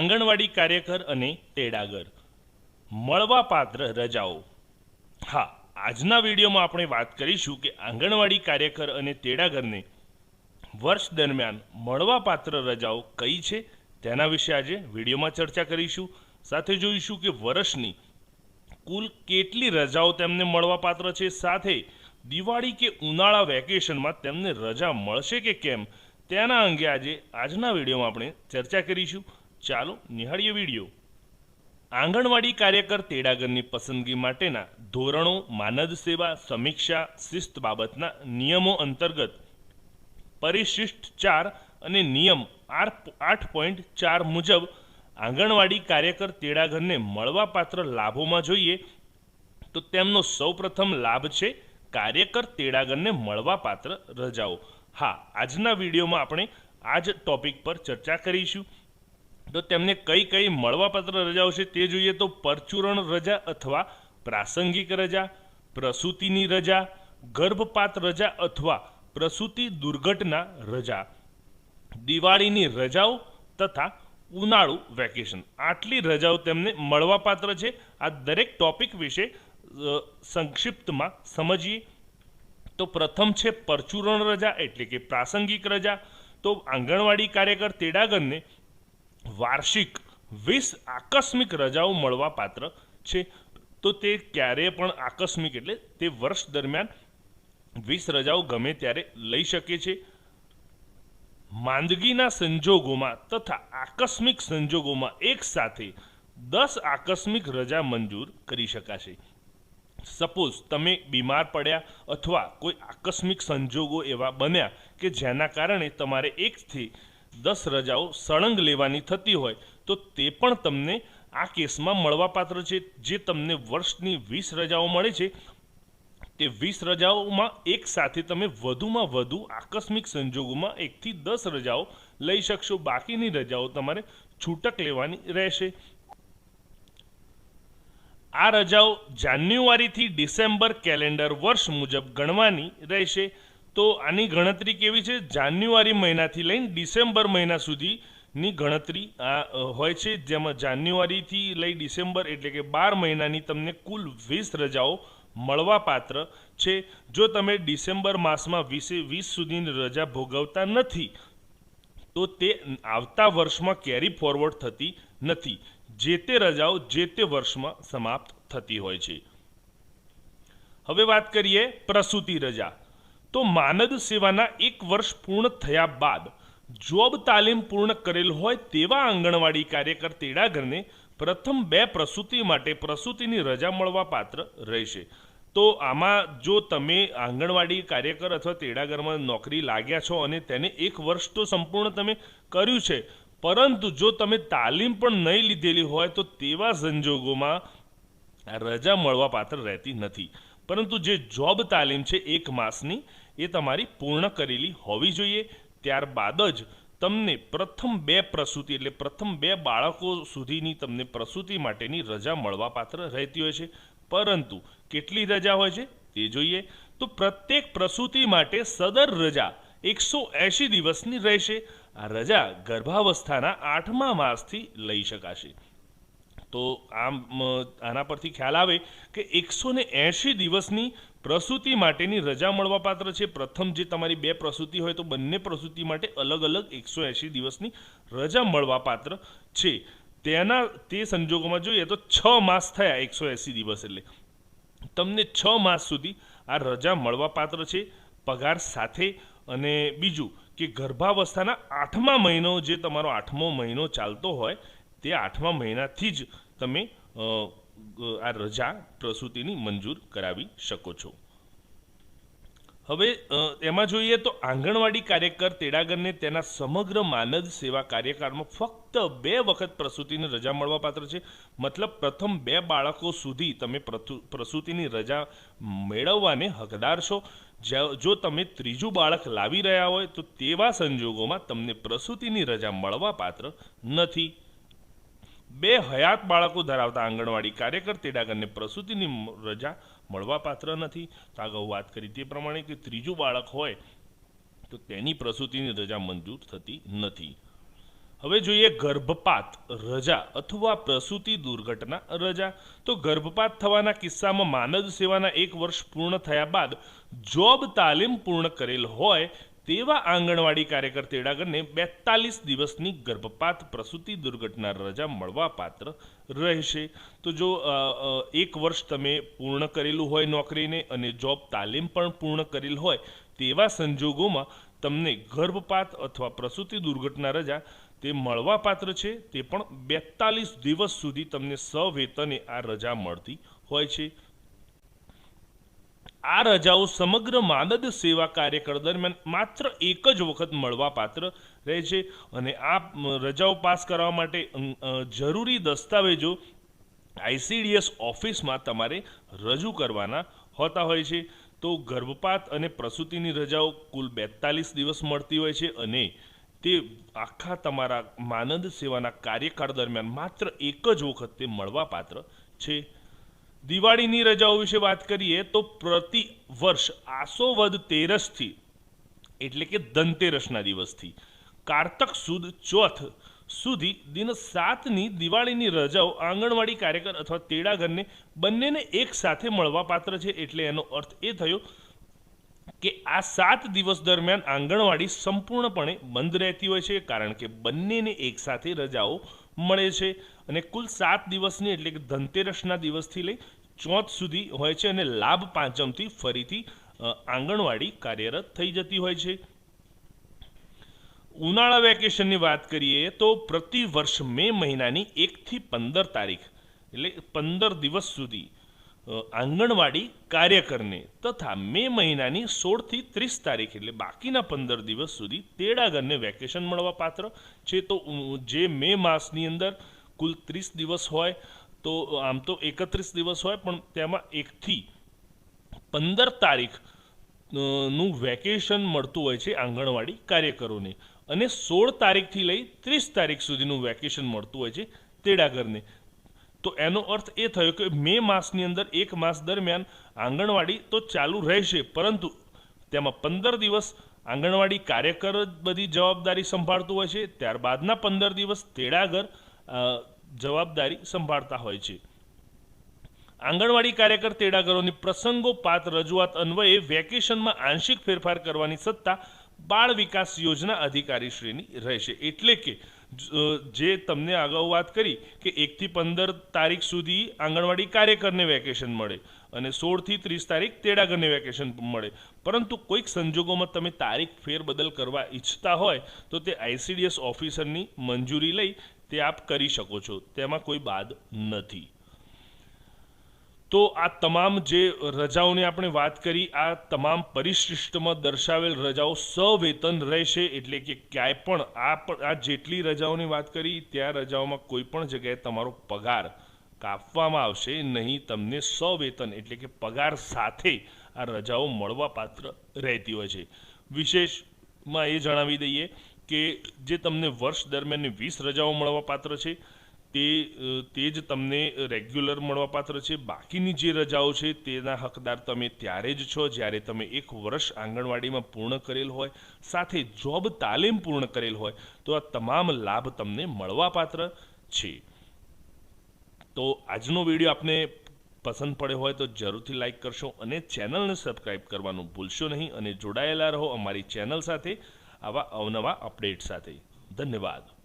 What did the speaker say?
આંગણવાડી કાર્યકર અને તેડાગર. મળવાપાત્ર રજાઓ. હા, આજના વિડીયોમાં આપણે વાત કરીશું કે આંગણવાડી કાર્યકર અને તેડાગરને વર્ષ દરમિયાન મળવાપાત્ર રજાઓ કઈ છે, તેના વિશે આજે વિડીયોમાં ચર્ચા કરીશું. સાથે જોઈશું કે વર્ષની કુલ કેટલી રજાઓ તેમને મળવાપાત્ર છે, સાથે દિવાળી કે ઉનાળા વેકેશનમાં તેમને રજા મળશે કે કેમ, તેના અંગે આજે આજના વિડીયોમાં આપણે ચર્ચા કરીશું. ચાલો નિહાળીએ વીડિયો. આંગણવાડી કાર્યકર તેડાગરની પસંદગી માટેના ધોરણો, માનદ સેવા, સમીક્ષા, શિસ્ત બાબતના નિયમો અંતર્ગત પરિશિષ્ટ ચાર અને નિયમ આઠ પોઈન્ટ ચાર મુજબ આંગણવાડી કાર્યકર તેડાગરને મળવાપાત્ર લાભોમાં જોઈએ તો તેમનો સૌપ્રથમ લાભ છે કાર્યકર તેડાગરને મળવાપાત્ર રજાઓ. હા, આજના વિડીયોમાં આપણે આ જ ટોપિક પર ચર્ચા કરીશું. તો તેમને કઈ કઈ મળવાપાત્ર રજાઓ છે તે જોઈએ તો પરચુરણ રજા અથવા પ્રાસંગિક રજા, પ્રસૂતિની રજા, ગર્ભપાત રજા અથવા પ્રસૂતિ દુર્ઘટના રજા, દિવાળીની રજાઓ તથા ઉનાળુ વેકેશન. આટલી રજાઓ તેમને મળવાપાત્ર છે. આ દરેક ટોપિક વિશે સંક્ષિપ્તમાં સમજીએ. તો પ્રથમ છે પરચુરણ રજા એટલે કે પ્રાસંગિક રજા. તો આંગણવાડી કાર્યકર તેડાગરને વાર્ષિક વીસ આકસ્મિક રજાઓ મળવા પાત્ર છે. તો તે ક્યારે પણ આકસ્મિક એટલે તે વર્ષ દરમિયાન વીસ રજાઓ ગમે ત્યારે લઈ શકે છે. માંદગીના સંજોગોમાં તથા આકસ્મિક સંજોગોમાં એક સાથે દસ આકસ્મિક રજા મંજૂર કરી શકાશે. સપોઝ તમે બીમાર પડ્યા અથવા કોઈ આકસ્મિક સંજોગો એવા બન્યા કે જેના કારણે તમારે એકથી દસ રજાઓ સળંગ લેવાની થતી હોય, તો તે પણ તમને આ કેસમાં મળવાપાત્ર છે. જે તમને વર્ષની વીસ રજાઓ મળે છે, તે વીસ રજાઓમાં એક સાથે તમે વધુમાં વધુ આકસ્મિક સંજોગોમાં એકથી દસ રજાઓ લઈ શકશો. બાકીની રજાઓ તમારે છૂટક લેવાની રહેશે. આ રજાઓ જાન્યુઆરીથી ડિસેમ્બર કેલેન્ડર વર્ષ મુજબ ગણવાની રહેશે. તો આની ગણતરી કેવી છે? જાન્યુઆરી મહિનાથી લઈને ડિસેમ્બર મહિના સુધીની ગણતરી આ હોય છે. જેમાં જાન્યુઆરીથી લઈ ડિસેમ્બર એટલે કે બાર મહિનાની તમને કુલ વીસ રજાઓ મળવાપાત્ર છે. જો તમે ડિસેમ્બર માસમાં વીસે વીસ સુધીની રજા ભોગવતા નથી, તો તે આવતા વર્ષમાં કેરી ફોરવર્ડ થતી નથી. જે તે રજાઓ જે તે વર્ષમાં સમાપ્ત થતી હોય છે. હવે વાત કરીએ પ્રસૂતિ રજા. તો માનદ સેવાના એક વર્ષ પૂર્ણ થયા બાદ જોબ તાલીમ પૂર્ણ કરેલ હોય તેવા આંગણવાડી કાર્યકર તેડાગરને પ્રથમ બે પ્રસૂતિ માટે પ્રસૂતિની રજા મળવા પાત્ર રહેશે. તો આમાં જો તમે આંગણવાડી કાર્યકર અથવા તેડાગરમાં નોકરી લાગ્યા છો અને તેને એક વર્ષ તો સંપૂર્ણ તમે કર્યું છે, પરંતુ જો તમે તાલીમ પણ નહીં લીધેલી હોય તો તેવા સંજોગોમાં રજા મળવા પાત્ર રહેતી નથી. પરંતુ જે જોબ તાલીમ છે એક માસની, એ તમારી પૂર્ણ કરેલી હોવી જોઈએ. ત્યારબાદ જ તમને પ્રથમ બે પ્રસૂતિ એટલે પ્રથમ બે બાળકો સુધીની તમને પ્રસૂતિ માટેની રજા મળવાપાત્ર રહેતી હોય છે. પરંતુ કેટલી રજા હોય છે? તે જોઈએ. તો પ્રત્યેક પ્રસૂતિ માટે સદર રજા એકસો એંશી દિવસની રહેશે. આ રજા ગર્ભાવસ્થાના આઠમા માસથી લઈ શકાશે. તો આમ આના પરથી ખ્યાલ આવે કે એકસો ને એંશી દિવસની પ્રસૂતિ માટેની રજા મળવાપાત્ર છે. પ્રથમ જે તમારી બે પ્રસૂતિ હોય તો બંને પ્રસૂતિ માટે અલગ અલગ એકસો એંશી દિવસની રજા મળવાપાત્ર છે. તેના, તે સંજોગોમાં જોઈએ તો છ માસ થયા એકસો એંશી દિવસ એટલે. તમને છ માસ સુધી આ રજા મળવાપાત્ર છે. પગાર સાથે અને બીજું કે ગર્ભાવસ્થાના આઠમા મહિનો જે તમારો આઠમો મહિનો ચાલતો હોય તે આઠમા મહિનાથી જ તમે આ રજા પ્રસૂતિની મંજૂર કરાવી શકો છો. હવે એમાં જોઈએ તો આંગણવાડી કાર્યકર તેડાગરને તેના સમગ્ર માનદ સેવા કાર્યકાળમાં ફક્ત બે વખત પ્રસૂતિની રજા મળવાપાત્ર છે. મતલબ પ્રથમ બે બાળકો સુધી તમે પ્રસૂતિની રજા મેળવવાને હકદાર છો. જો તમે ત્રીજું બાળક લાવી રહ્યા હોય તો તેવા સંજોગોમાં તમને પ્રસૂતિની રજા મળવાપાત્ર નથી. બે હયાત બાળકો ધરાવતા આંગણવાડી કાર્યકર તેડાગરને પ્રસૂતિની રજા મળવાપાત્ર નથી. તો અગાઉ વાત કરી તે પ્રમાણે કે ત્રીજું બાળક હોય, તો તેની પ્રસૂતિની રજા મંજૂર થતી નથી. હવે જોઈએ ગર્ભપાત રજા અથવા પ્રસૂતિ દુર્ઘટના રજા. તો ગર્ભપાત થવાના કિસ્સામાં માનદ સેવાના એક વર્ષ પૂર્ણ થયા બાદ જોબ તાલીમ પૂર્ણ કરેલ હોય તેવા આંગણવાડી કાર્યકર તેડાગરને બેતાલીસ દિવસની ગર્ભપાત પ્રસૂતિ દુર્ઘટના રજા મળવા પાત્ર રહેશે. તો જો એક વર્ષ તમે પૂર્ણ કરેલું હોય નોકરીને અને જોબ તાલીમ પણ પૂર્ણ કરેલ હોય, તેવા સંજોગોમાં તમને ગર્ભપાત અથવા પ્રસૂતિ દુર્ઘટના રજા તે મળવાપાત્ર છે. તે પણ બેતાલીસ દિવસ સુધી તમને સવેતને આ રજા મળતી હોય છે. આ રજાઓ સમગ્ર માનદ સેવા કાર્યક્રમ દરમિયાન માત્ર એક જ વખત મળવાપાત્ર રહે છે અને આ રજાઓ પાસ કરવા માટે જરૂરી દસ્તાવેજો આઈસીડીએસ ઓફિસમાં તમારે રજૂ કરવાના હોતા હોય છે. તો ગર્ભપાત અને પ્રસૂતિની રજાઓ કુલ બેતાલીસ દિવસ મળતી હોય છે અને તે આખા તમારા માનદ સેવાના કાર્યકાળ દરમિયાન માત્ર એક જ વખત તે મળવાપાત્ર છે. દિવાળીની રજાઓ વિશે વાત કરીએ તો પ્રતિ વર્ષ આસોવદ તેરસથી, એટલે કે ધનતેરસના દિવસથી, કારતક સુદ ચોથ સુધી દિન સાતની દિવાળીની રજાઓ આંગણવાડી કાર્યકર અથવા તેડાગરને બંનેને એક સાથે મળવા પાત્ર છે, એટલે એનો અર્થ એ થયો કે આ સાત દિવસ દરમિયાન આંગણવાડી સંપૂર્ણપણે બંધ રહેતી હોય છે, કારણ કે બંનેને એકસાથે રજાઓ મળે છે. અને કુલ સાત દિવસની એટલે કે ધનતેરસના દિવસથી લઈ ચોથ સુધી હોય છે અને લાભ પાંચમથી ફરીથી આંગણવાડી કાર્યરત થઈ જતી હોય છે. ઉનાળા વેકેશનની વાત કરીએ તો પ્રતિ વર્ષ મે મહિનાની એકથી પંદર તારીખ, એટલે પંદર દિવસ સુધી આંગણવાડી કાર્યકરને તથા મે મહિનાની સોળથી ત્રીસ તારીખ, એટલે બાકીના પંદર દિવસ સુધી તેડાગરને વેકેશન મળવા પાત્ર છે. તો જે મે માસની અંદર કુલ ત્રીસ દિવસ હોય તો, આમ તો એકત્રીસ દિવસ હોય, પણ તેમાં એકથી પંદર તારીખનું વેકેશન મળતું હોય છે આંગણવાડી કાર્યકરોને. અને સોળ તારીખથી લઈ ત્રીસ તારીખ સુધીનું વેકેશન મળતું હોય છે તેડાગરને. તો એનો અર્થ એ થયો કે મે માસની અંદર, એક માસ દરમિયાન આંગણવાડી તો ચાલુ રહેશે, પરંતુ તેમાં પંદર દિવસ આંગણવાડી કાર્યકર જ બધી જવાબદારી સંભાળતું હોય છે. ત્યારબાદના પંદર દિવસ તેડાગર જવાબદારી સંભાળતા હોય છે. આંગણવાડી કાર્યકર તેડાગરોની પ્રસંગોપાત રજૂઆત અન્વયે વેકેશનમાં આંશિક ફેરફાર કરવાની સત્તા બાળ વિકાસ યોજના અધિકારીશ્રીની રહેશે. એટલે કે જે તમને અગાઉ વાત કરી કે એકથી પંદર તારીખ સુધી આંગણવાડી કાર્યકરને વેકેશન મળે અને સોળથી ત્રીસ તારીખ તેડાગરને વેકેશન મળે. પરંતુ કોઈક સંજોગોમાં તમે તારીખ ફેરબદલ કરવા ઈચ્છતા હોય તો તે આઈસીડીએસ ઓફિસરની મંજૂરી લઈ તે આપ કરી શકો છો. તેમાં કોઈ બાદ નથી. તો આ તમામ જે રજાઓની આપણે વાત કરી, આ તમામ પરિશિષ્ટમાં દર્શાવેલ રજાઓ સવેતન રહેશે એટલે કે ક્યાંય પણ આ પણ આ જેટલી રજાઓની વાત કરી, ત્યાં રજાઓમાં કોઈ પણ જગ્યાએ તમારો પગાર કાપવામાં આવશે નહીં, તમને સવેતન એટલે કે પગાર સાથે આ રજાઓ મળવાપાત્ર રહેતી હોય છે. વિશેષમાં એ જણાવી દઈએ કે જે તમને વર્ષ દરમિયાન વીસ રજાઓ મળવાપાત્ર છે, તે તે જ તમને રેગ્યુલર મળવાપાત્ર છે. બાકીની જે રજાઓ છે, તેના હકદાર તમે ત્યારે જ છો જ્યારે તમે એક વર્ષ આંગણવાડીમાં પૂર્ણ કરેલ હોય, સાથે જોબ તાલીમ પૂર્ણ કરેલ હોય, તો આ તમામ લાભ તમને મળવાપાત્ર છે. તો આજનો વીડિયો આપને પસંદ પડ્યો હોય તો જરૂરથી લાઈક કરશો અને ચેનલને સબસ્ક્રાઈબ કરવાનું ભૂલશો નહીં અને જોડાયેલા રહો અમારી ચેનલ સાથે. આવા અવનવા અપડેટ સાથે ધન્યવાદ.